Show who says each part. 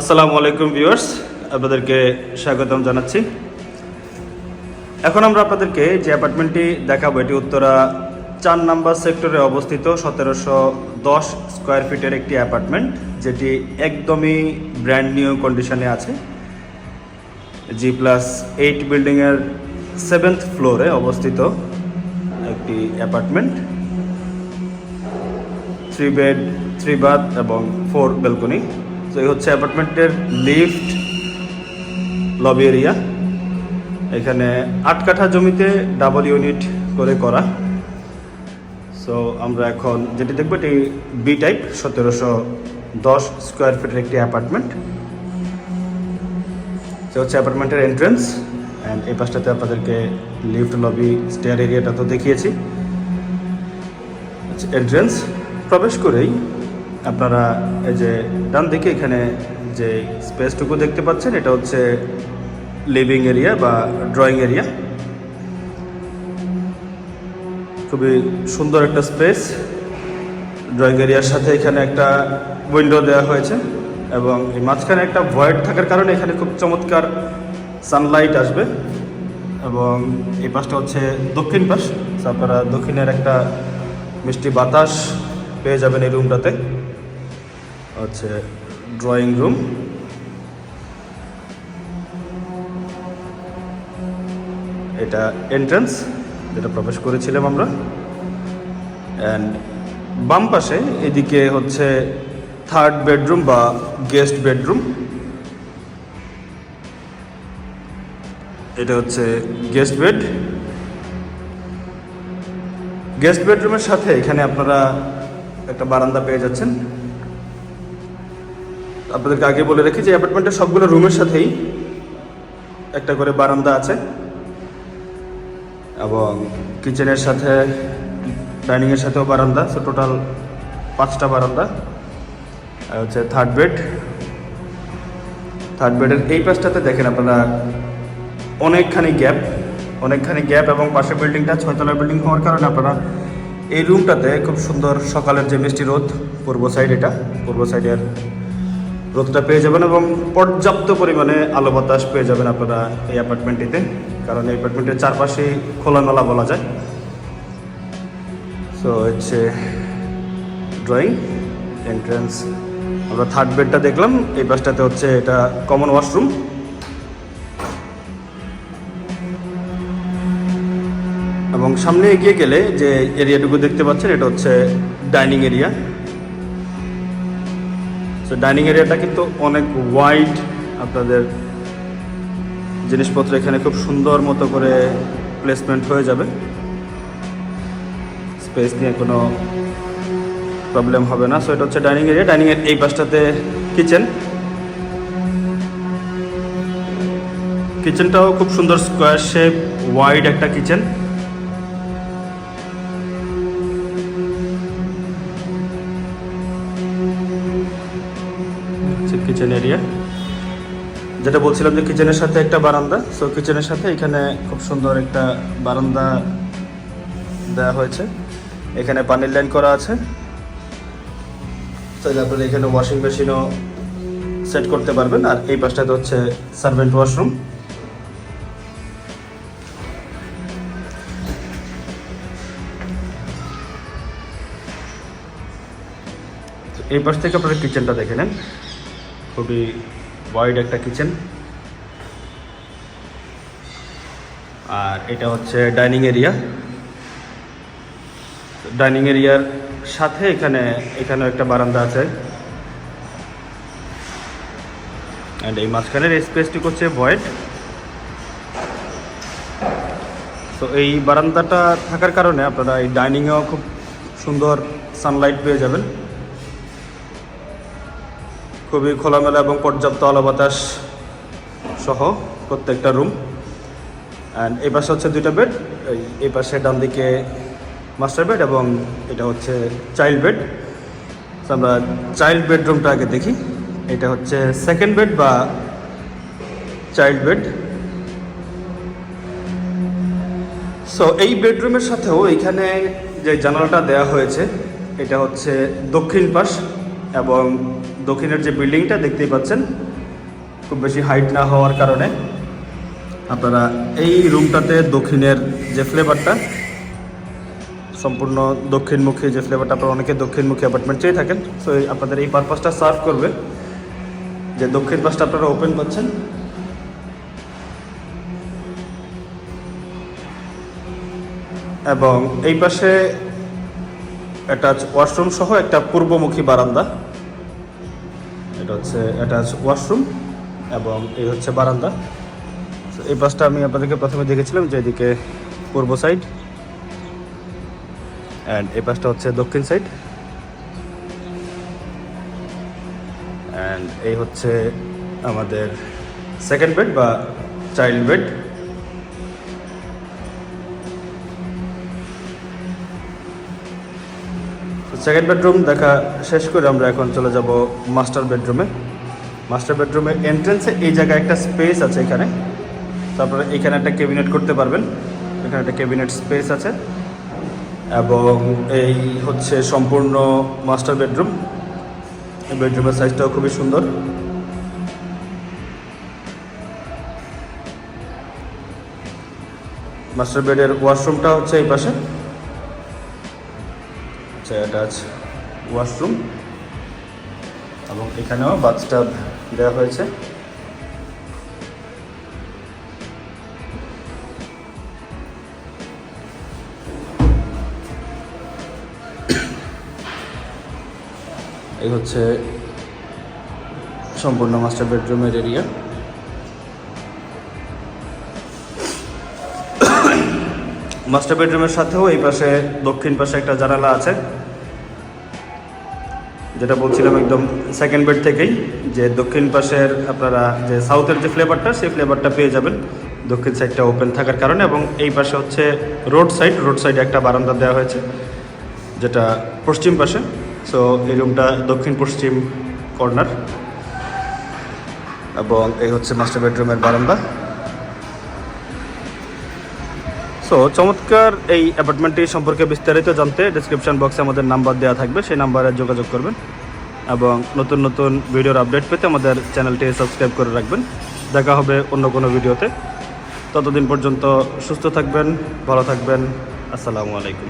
Speaker 1: আসসালামু আলাইকুম ভিউয়ার্স, আপনাদেরকে স্বাগতম জানাচ্ছি। এখন আমরা আপনাদেরকে যে অ্যাপার্টমেন্টটি দেখাবো, এটি উত্তরা চার নাম্বার সেক্টরে অবস্থিত, সতেরোশো দশ স্কোয়ার ফিটের একটি অ্যাপার্টমেন্ট, যেটি একদমই ব্র্যান্ড নিউ কন্ডিশনে আছে। জি প্লাস এইট বিল্ডিংয়ের সেভেন্থ ফ্লোরে অবস্থিত একটি apartment. Three bed three bath এবং ফোর ব্যালকনি তো এই হচ্ছে অ্যাপার্টমেন্টের লিফট লবি এরিয়া। এখানে আট কাঠা জমিতে ডাবল ইউনিট করে করা। সো আমরা এখন যেটি দেখব এটি বি টাইপ সতেরোশো দশ স্কোয়ার ফিটের একটি অ্যাপার্টমেন্ট। সে হচ্ছে অ্যাপার্টমেন্টের এন্ট্রেন্স অ্যান্ড এই পাশটাতে আপনাদেরকে লিফট, লবি স্টেয়ার এরিয়াটা তো দেখিয়েছি। এন্ট্রেন্স প্রবেশ করেই আপনারা এই যে ডান দিকে এখানে যে স্পেসটুকু দেখতে পাচ্ছেন, এটা হচ্ছে লিভিং এরিয়া বা ড্রয়িং এরিয়া খুবই সুন্দর একটা স্পেস ড্রয়িং এরিয়ার সাথে এখানে একটা উইন্ডো দেওয়া হয়েছে এবং এই মাঝখানে একটা ভয়েড থাকার কারণে এখানে খুব চমৎকার সানলাইট আসবে এবং এই পাশটা হচ্ছে দক্ষিণ পাশ। আপনারা দক্ষিণের একটা মিষ্টি বাতাস পেয়ে যাবেন এই রুমটাতে হচ্ছে ড্রয়িং রুম এটা এন্ট্রান্স যেটা প্রবেশ করেছিলাম আমরা। অ্যান্ড বাম পাশে এদিকে হচ্ছে থার্ড বেডরুম বা গেস্ট বেডরুম এটা হচ্ছে গেস্ট বেড গেস্ট বেডরুমের সাথে এখানে আপনারা একটা বারান্দা পেয়ে যাচ্ছেন। আপনাদেরকে আগে বলে রেখি যে অ্যাপার্টমেন্টের সবগুলো রুমের সাথেই একটা করে বারান্দা আছে এবং কিচেনের সাথে ডাইনিংয়ের সাথেও বারান্দা সো টোটাল পাঁচটা বারান্দা। আর হচ্ছে থার্ড বেড থার্ড বেডের এই পাশটাতে দেখেন আপনারা অনেকখানি গ্যাপ অনেকখানি গ্যাপ এবং পাশের বিল্ডিংটা ছয়তলা বিল্ডিং হওয়ার কারণে আপনারা এই রুমটাতে খুব সুন্দর সকালের যে মিষ্টি রোদ, পূর্ব সাইড এটা, পূর্ব সাইডের রোদটা পেয়ে যাবেন এবং পর্যাপ্ত পরিমাণে আলো বাতাস পেয়ে যাবেন আপনারা এই অ্যাপার্টমেন্টটিতে, কারণ এই অ্যাপার্টমেন্টের চারপাশেই খোলামেলা বলা যায়। সো হচ্ছে ড্রয়িং এন্ট্রান্স আমরা থার্ড বেডটা দেখলাম, এই পাশটাতে হচ্ছে এটা কমন ওয়াশরুম এবং সামনে এগিয়ে গেলে যে এরিয়াটুকু দেখতে পাচ্ছেন, এটা হচ্ছে ডাইনিং এরিয়া তো ডাইনিং এরিয়াটা কিন্তু অনেক ওয়াইড আপনাদের জিনিসপত্র এখানে খুব সুন্দর মতো করে প্লেসমেন্ট হয়ে যাবে। স্পেস নিয়ে কোনো প্রবলেম হবে না। সো এটা হচ্ছে ডাইনিং এরিয়া ডাইনিংয়ের এই পাশটাতে কিচেন কিচেনটাও খুব সুন্দর স্কোয়ার শেপ ওয়াইড একটা কিচেন কিচেন এরিয়া যেটা বলছিলাম যে কিচেনের সাথে একটা বারান্দা। সো কিচেনের সাথে এখানে খুব সুন্দর একটা বারান্দা দেওয়া হয়েছে। এখানে পানির লাইন করা আছে। আপনারা এখানে ওয়াশিং মেশিনও সেট করতে পারবেন। আর এই পাশটাতে হচ্ছে সার্ভেন্ট ওয়াশরুম এই পাশ থেকে আপনারা কিচেনটা দেখে নেন। খুবই ওয়াইড একটা কিচেন আর এটা হচ্ছে ডাইনিং এরিয়া ডাইনিং এরিয়ার সাথে এখানে, এখানেও একটা বারান্দা আছে। অ্যান্ড এই মাঝখানের স্পেসটি হচ্ছে ভয়েড তো এই বারান্দাটা থাকার কারণে আপনারা এই ডাইনিংয়েও খুব সুন্দর সানলাইট পেয়ে যাবেন। খুবই খোলামেলা এবং পর্যাপ্ত আলো বাতাস সহ প্রত্যেকটা রুম অ্যান্ড এই পাশে হচ্ছে দুইটা বেড এই পাশে ডান দিকে মাস্টার বেড এবং এটা হচ্ছে চাইল্ড বেড আমরা চাইল্ড বেডরুমটা আগে দেখি। এটা হচ্ছে সেকেন্ড বেড বা চাইল্ড বেড সো এই বেডরুমের সাথেও এখানে যে জানালাটা দেওয়া হয়েছে, এটা হচ্ছে দক্ষিণ পাশ এবং দক্ষিণের যে বিল্ডিংটা দেখতেই পাচ্ছেন, খুব বেশি হাইট না হওয়ার কারণে। আপনারা এই রুমটাতে দক্ষিণের যে ফ্লেভারটা সম্পূর্ণ দক্ষিণমুখী যে ফ্লেভারটা আপনারা অনেকে দক্ষিণমুখী অ্যাপার্টমেন্ট চেয়ে থাকেন সো আপনাদের এই পারপাসটা সার্ভ করবে। যে দক্ষিণ পাশটা আপনারা ওপেন পাচ্ছেন। এবং এই পাশে অ্যাটাচ ওয়াশরুম সহ একটা পূর্বমুখী বারান্দা। এটা হচ্ছে অ্যাটাচ ওয়াশরুম এবং এই হচ্ছে বারান্দা। এই পাশটা আমি আপনাদেরকে প্রথমে দেখেছিলাম যে এদিকে পূর্ব সাইড অ্যান্ড এই পাশটা হচ্ছে দক্ষিণ সাইড অ্যান্ড এই হচ্ছে আমাদের সেকেন্ড বেড বা চাইল্ড বেড সেকেন্ড বেডরুম দেখা শেষ করে আমরা এখন চলে যাব মাস্টার বেডরুমে মাস্টার বেডরুমের এন্ট্রেন্সে এই জায়গায় একটা স্পেস আছে এখানে। তারপরে এখানে একটা ক্যাবিনেট করতে পারবেন। এখানে একটা ক্যাবিনেট স্পেস আছে। এবং এই হচ্ছে সম্পূর্ণ মাস্টার বেডরুম বেডরুমের সাইজটাও খুবই সুন্দর। মাস্টার বেডের ওয়াশরুমটা হচ্ছে এই পাশে। হচ্ছে অ্যাটাচ ওয়াশরুম এবং এখানেও বাথটাব দেওয়া হয়েছে। এই হচ্ছে সম্পূর্ণ মাস্টার বেডরুমের এরিয়া মাস্টার বেডরুমের সাথেও এই পাশে দক্ষিণ পাশে একটা জানালা আছে। যেটা বলছিলাম একদম সেকেন্ড বেড থেকেই, যে দক্ষিণ পাশের আপনারা যে সাউথের যে ফ্লেভারটা সেই ফ্লেভারটা পেয়ে যাবেন। দক্ষিণ সাইডটা ওপেন থাকার কারণে এবং এই পাশে হচ্ছে রোড সাইড রোড সাইডে একটা বারান্দা দেওয়া হয়েছে, যেটা পশ্চিম পাশে। সো এই রুমটা দক্ষিণ পশ্চিম কর্নার এবং এই হচ্ছে মাস্টার বেডরুমের বারান্দা। সো চমৎকার এই অ্যাপার্টমেন্টটি সম্পর্কে বিস্তারিত জানতে ডিসক্রিপশন বক্সে আমাদের নাম্বার দেওয়া থাকবে। সেই নাম্বারে যোগাযোগ করবেন এবং নতুন নতুন ভিডিওর আপডেট পেতে আমাদের চ্যানেলটি সাবস্ক্রাইব করে রাখবেন। দেখা হবে অন্য কোনো ভিডিওতে ততদিন পর্যন্ত সুস্থ থাকবেন, ভালো থাকবেন। আসসালামু আলাইকুম।